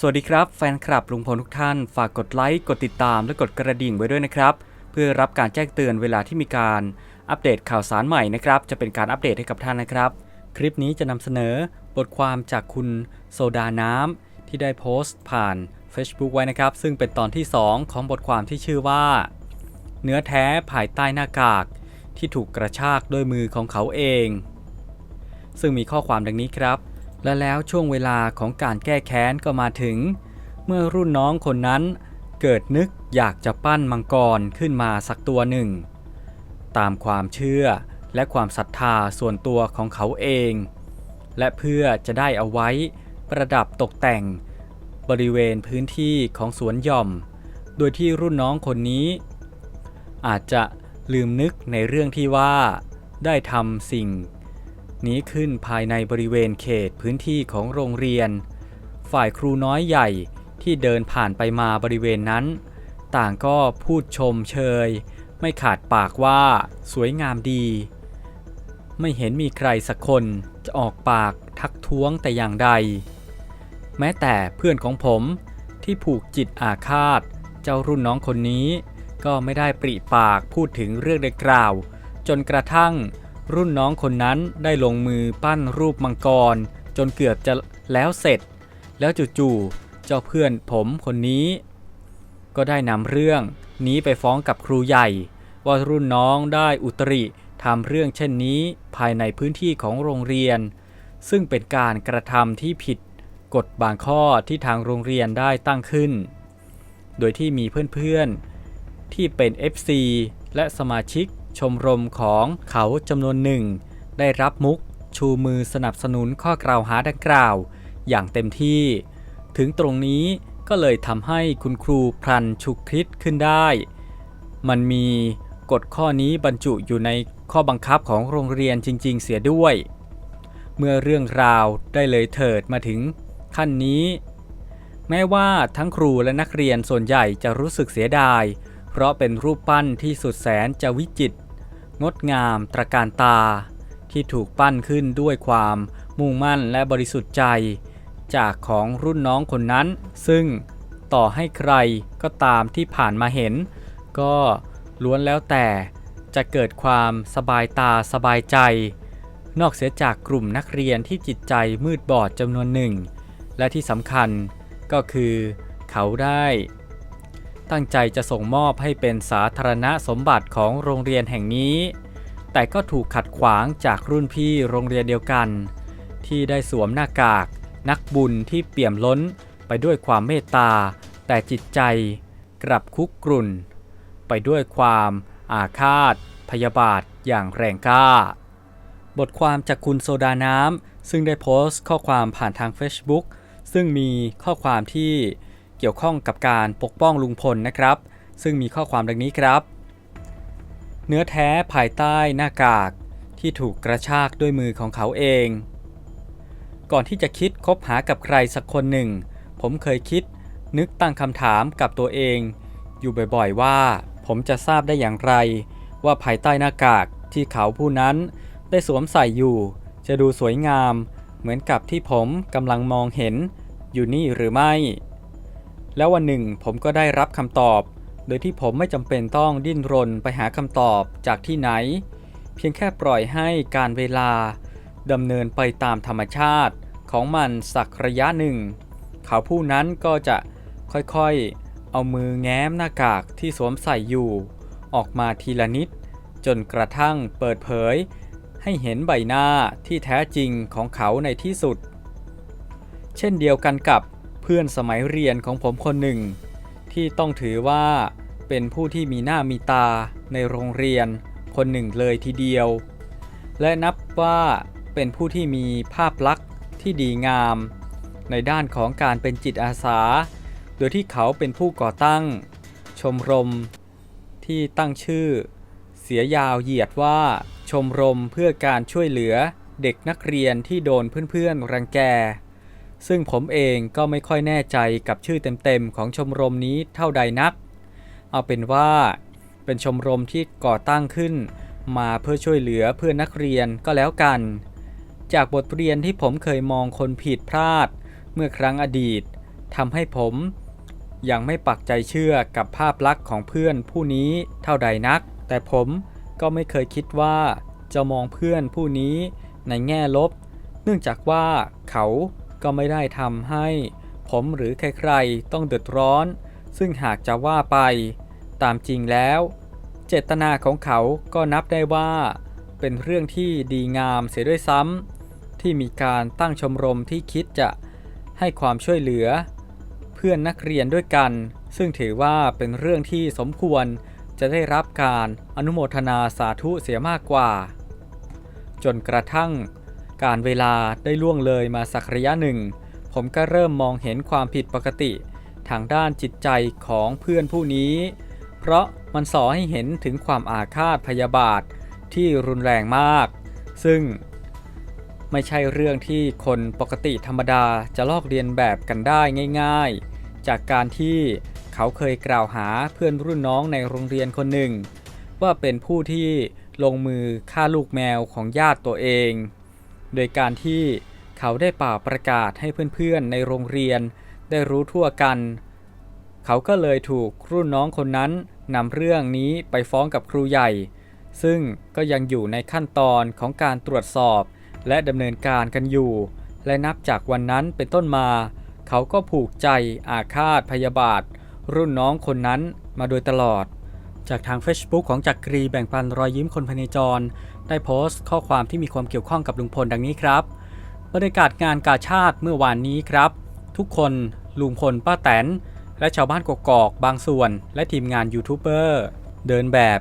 สวัสดีครับแฟนคลับลุงพลทุกท่าน ฝากกดไลค์ กดติดตาม และกดกระดิ่งไว้ด้วยนะครับ เพื่อรับการแจ้งเตือนเวลาที่มีการอัปเดตข่าวสารใหม่นะครับ จะเป็นการอัปเดตให้กับท่านนะครับ คลิปนี้จะนำเสนอบทความจากคุณโซดาน้ำที่ได้โพสต์ผ่าน Facebook ไว้นะครับ ซึ่งเป็นตอนที่ 2 ของบทความที่ชื่อว่า เนื้อแท้ภายใต้หน้ากาก ที่ถูกกระชากด้วยมือของเขาเอง ซึ่งมีข้อความดังนี้ครับ และแล้วช่วงเวลาของการแก้แค้นก็มาถึง เมื่อรุ่นน้องคนนั้นเกิดนึกอยากจะปั้นมังกรขึ้นมาสักตัวหนึ่ง ตามความเชื่อและความศรัทธาส่วนตัวของเขาเอง และเพื่อจะได้เอาไว้ประดับตกแต่ง บริเวณพื้นที่ของสวนหย่อม โดยที่รุ่นน้องคนนี้ อาจจะลืมนึกในเรื่องที่ว่า ได้ทำสิ่ง นี้ขึ้นภายในบริเวณเขตพื้นที่ของโรงเรียน ฝ่ายครูน้อยใหญ่ที่เดินผ่านไปมาบริเวณนั้น ต่างก็พูดชมเชย ไม่ขาดปากว่าสวยงามดี ไม่เห็นมีใครสักคนจะออกปากทักท้วงแต่อย่างใด แม้แต่เพื่อนของผมที่ผูกจิตอาฆาต เจ้ารุ่นน้องคนนี้ ก็ไม่ได้ปริปากพูดถึงเรื่องดังกล่าว จนกระทั่ง รุ่นน้องคนนั้นได้ลงมือปั้นรูปมังกร จนเกือบจะแล้วเสร็จ แล้วจู่ๆเจ้าเพื่อนผมคนนี้ ก็ได้นำเรื่องนี้ไปฟ้องกับครูใหญ่ ว่ารุ่นน้องได้อุตริทำเรื่องเช่นนี้ภายในพื้นที่ของโรงเรียน ซึ่งเป็นการกระทำที่ผิดกฎบางข้อที่ทางโรงเรียนได้ตั้งขึ้น โดยที่มีเพื่อนๆที่เป็น FC และสมาชิก ชมรมของเขาจำนวนหนึ่ง ได้รับมุกชูมือสนับสนุนข้อกล่าวหาดังกล่าว อย่างเต็มที่ ถึงตรงนี้ก็เลยทำให้คุณครูพลันฉุกคิดขึ้นได้ มันมีกฎข้อนี้บรรจุอยู่ในข้อบังคับของโรงเรียนจริง ๆ เสียด้วย เมื่อเรื่องราวได้เลยเถิดมาถึงขั้นนี้ แม้ว่าทั้งครูและนักเรียนส่วนใหญ่จะรู้สึกเสียดาย เพราะเป็นรูปปั้นที่สุดแสนจะวิจิตร งดงามตระการตา ที่ถูกปั้นขึ้นด้วยความมุ่งมั่นและบริสุทธิ์ใจ จากของรุ่นน้องคนนั้น ซึ่งต่อให้ใครก็ตามที่ผ่านมาเห็น ก็ล้วนแล้วแต่จะเกิดความสบายตาสบายใจ นอกเสียจากกลุ่มนักเรียนที่จิตใจมืดบอดจำนวนหนึ่ง และที่สำคัญก็คือเขาได้ ตั้งใจจะส่งมอบให้เป็นสาธารณสมบัติของโรงเรียนแห่งนี้ แต่ก็ถูกขัดขวางจากรุ่นพี่โรงเรียนเดียวกัน ที่ได้สวมหน้ากาก นักบุญที่เปี่ยมล้นไปด้วยความเมตตา แต่จิตใจกลับคุกกรุ่น ไปด้วยความอาฆาต พยาบาทอย่างแรงกล้า บทความจากคุณโซดาน้ำซึ่งได้โพสต์ข้อความผ่านทาง Facebook ซึ่งมีข้อความที่ เกี่ยวข้องกับการปกป้องลุงพลนะครับ ซึ่งมีข้อความดังนี้ครับ เนื้อแท้ภายใต้หน้ากากที่ถูกกระชากด้วยมือของเขาเอง ก่อนที่จะคิดคบหากับใครสักคนหนึ่ง ผมเคยคิดนึกตั้งคำถามกับตัวเอง อยู่บ่อยๆว่า ผมจะทราบได้อย่างไร ว่าภายใต้หน้ากากที่เขาผู้นั้นได้สวมใส่อยู่ จะดูสวยงาม เหมือนกับที่ผมกำลังมองเห็นอยู่นี่หรือไม่ แล้ววันหนึ่งผมก็ได้รับคำตอบ โดยที่ผมไม่จำเป็นต้องดิ้นรนไปหาคำตอบจากที่ไหน เพียงแค่ปล่อยให้การเวลาดำเนินไปตามธรรมชาติของมันสักระยะหนึ่ง เขาผู้นั้นก็จะค่อยๆ เอามือแง้มหน้ากากที่สวมใส่อยู่ ออกมาทีละนิด จนกระทั่งเปิดเผย ให้เห็นใบหน้าที่แท้จริงของเขาในที่สุด เช่นเดียวกันกับ พื่อนสมัยเรียนของผมคนหนึ่ง ที่ต้องถือว่าเป็นผู้ที่มีหน้ามีตาในโรงเรียนคนหนึ่งเลยทีเดียว และนับว่าเป็นผู้ที่มีภาพลักษณ์ที่ดีงาม ในด้านของการเป็นจิตอาสา โดยที่เขาเป็นผู้ก่อตั้ง ชมรม ที่ตั้งชื่อ เสียยาวเหยียดว่าชมรมเพื่อการช่วยเหลือเด็กนักเรียนที่โดนเพื่อนๆรังแก ซึ่งผมเองก็ไม่ค่อยแน่ใจกับชื่อเต็มๆของชมรมนี้เท่าใดนัก เอาเป็นว่าเป็นชมรมที่ก่อตั้งขึ้น มาเพื่อช่วยเหลือเพื่อนนักเรียนก็แล้วกัน จากบทเรียนที่ผมเคยมองคนผิดพลาด เมื่อครั้งอดีตทำให้ผมยังไม่ปักใจเชื่อกับภาพลักษณ์ของเพื่อนผู้นี้เท่าใดนัก แต่ผมก็ไม่เคยคิดว่าจะมองเพื่อนผู้นี้ในแง่ลบ เนื่องจากว่าเขา ก็ไม่ได้ทำให้ผมหรือใครๆต้องเดือดร้อน ซึ่งหากจะว่าไป ตามจริงแล้ว เจตนาของเขาก็นับได้ว่า เป็นเรื่องที่ดีงามเสียด้วยซ้ำที่มีการตั้งชมรมที่คิดจะให้ความช่วยเหลือ เพื่อนนักเรียนด้วยกัน ซึ่งถือว่าเป็นเรื่องที่สมควรจะได้รับการอนุโมทนาสาธุเสียมากกว่า จนกระทั่ง การเวลาได้ล่วงเลยมาสักระยะหนึ่ง ผมก็เริ่มมองเห็นความผิดปกติ ทางด้านจิตใจของเพื่อนผู้นี้ เพราะมันสอให้เห็นถึงความอาฆาตพยาบาทที่รุนแรงมาก ซึ่ง ไม่ใช่เรื่องที่คนปกติธรรมดาจะลอกเรียนแบบกันได้ง่าย ๆ จากการที่เขาเคยกล่าวหาเพื่อนรุ่นน้องในโรงเรียนคนหนึ่ง ว่าเป็นผู้ที่ลงมือฆ่าลูกแมวของญาติตัวเอง โดยการที่เขาได้ป่าประกาศให้เพื่อนๆในโรงเรียน ได้รู้ทั่วกัน เขาก็เลยถูกรุ่นน้องคนนั้นนำเรื่องนี้ไปฟ้องกับครูใหญ่ ซึ่งก็ยังอยู่ในขั้นตอนของการตรวจสอบ และดำเนินการกันอยู่ และนับจากวันนั้นเป็นต้นมา เขาก็ผูกใจอาฆาตพยาบาท รุ่นน้องคนนั้นมาโดยตลอด จากทาง Facebook ของจักรีแบ่งปันรอยยิ้มคนพเนจร ได้โพสต์ข้อความที่มีความเกี่ยวข้องกับลุงพลดังนี้ครับบรรยากาศงานกาชาติเมื่อวานนี้ครับ ทุกคนลุงพลป้าแตน และชาวบ้านกกอกบางส่วน และทีมงานยูทูบเบอร์เดินแบบ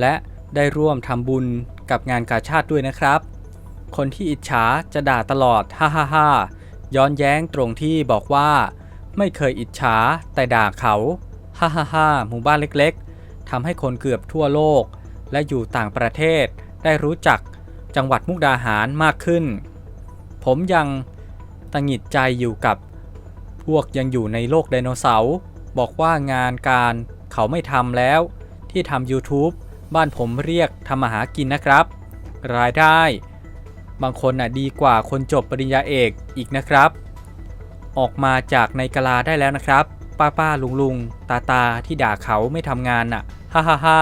และได้ร่วมทำบุญกับงานกาชาติด้วยนะครับ คนที่อิจฉาจะด่าตลอดฮ่าฮ่าฮ่าย้อนแย้งตรงที่บอกว่า ไม่เคยอิจฉาแต่ด่าเขาฮ่าฮ่าฮ่าหมู่บ้านเล็กๆทำให้คนเกือบทั่วโลก และอยู่ต่างประเทศ ได้รู้จักจังหวัดมุกดาหารมากขึ้น ผมยังตังหงิดใจอยู่กับพวกยังอยู่ในโลกไดโนเสาร์บอกว่างานการเขาไม่ทำแล้ว ที่ทำ YouTube บ้านผมเรียกทำมาหากินนะครับ รายได้ บางคนน่ะดีกว่าคนจบปริญญาเอกอีกนะครับ ออกมาจากในกะลาได้แล้วนะครับ ป้าป้าลุงลุงตาตาที่ด่าเขาไม่ทำงานน่ะ ฮ่าฮ่าฮ่า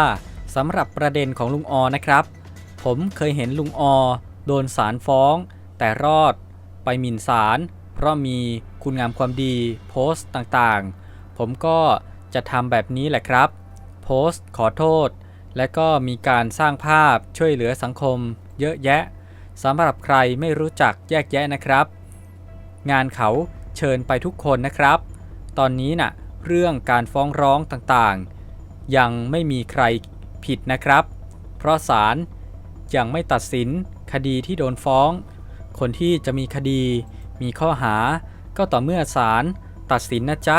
สำหรับประเด็นของลุงออนะครับ ผมเคยเห็นลุงอโดนศาลฟ้อง แต่รอด ไปหมิ่นศาลเพราะมีคุณงามความดีโพสต์ต่างๆ ผมก็จะทำแบบนี้แหละครับ โพสต์ขอโทษ และก็มีการสร้างภาพช่วยเหลือสังคม เยอะแยะสำหรับใครไม่รู้จักแยกแยะนะครับ งานเขาเชิญไปทุกคนนะครับ ตอนนี้น่ะเรื่องการฟ้องร้องต่างๆ ยังไม่มีใครผิดนะครับ เพราะศาล ยังไม่ตัดสินคดีที่โดนฟ้อง คนที่จะมีคดีมีข้อหา ก็ต่อเมื่อศาลตัดสินนะจ๊ะ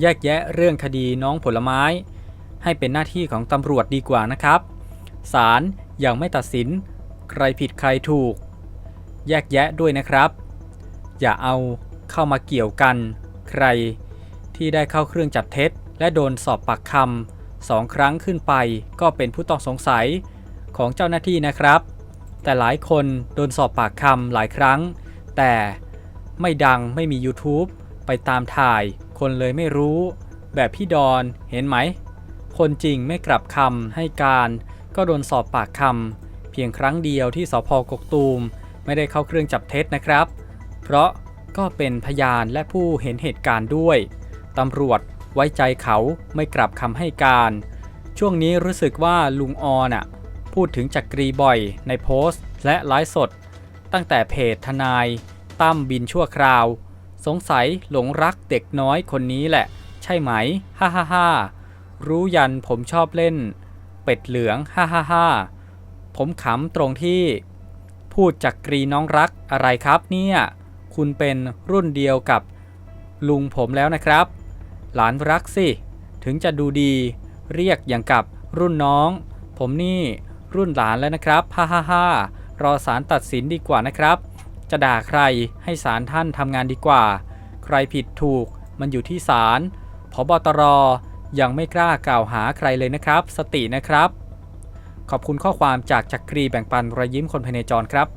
แยกแยะเรื่องคดีน้องผลไม้ ให้เป็นหน้าที่ของตำรวจดีกว่านะครับศาลยังไม่ตัดสิน ใครผิดใครถูก แยกแยะด้วยนะครับ อย่าเอาเข้ามาเกี่ยวกัน ใครที่ได้เข้าเครื่องจับเท็จ และโดนสอบปากคำสองครั้งขึ้นไปก็เป็นผู้ต้องสงสัย ของเจ้าหน้าที่นะครับ แต่หลายคนโดนสอบปากคำหลายครั้ง แต่ไม่ดังไม่มี YouTube ไปตามถ่ายคนเลยไม่รู้ แบบพี่ดอนเห็นไหม คนจริงไม่กลับคำให้การ ก็โดนสอบปากคำเพียงครั้งเดียวที่สพกกตูม ไม่ได้เข้าเครื่องจับเท็จนะครับ เพราะก็เป็นพยานและผู้เห็นเหตุการณ์ด้วยตำรวจไว้ใจเขาไม่กลับคำให้การ ช่วงนี้รู้สึกว่าลุงออน่ะ พูดถึงจักรีบ่อยในโพสต์และไลฟ์สด ตั้งแต่เพจทนาย ตั้มบินชั่วคราว สงสัยหลงรักเด็กน้อยคนนี้แหละ ใช่ไหม ฮ่าฮ่าฮ่ารู้ยันผมชอบเล่น เป็ดเหลือง ฮ่าฮ่าฮ่าผมขำตรงที่ พูดจักรีน้องรักอะไรครับเนี่ย คุณเป็นรุ่นเดียวกับ ลุงผมแล้วนะครับ หลานรักสิ ถึงจะดูดี เรียกอย่างกับรุ่นน้อง ผมนี่ รุ่นหลานแล้วนะครับฮ่าฮ่าฮ่ารอศาลตัดสินดีกว่านะครับ จะด่าใครให้ศาลท่านทำงานดีกว่า ใครผิดถูกมันอยู่ที่ศาลพบตรยังไม่กล้ากล่าวหาใครเลยนะครับ สตินะครับ ขอบคุณข้อความจากจักรีแบ่งปันรอยยิ้มคนภายในจรครับ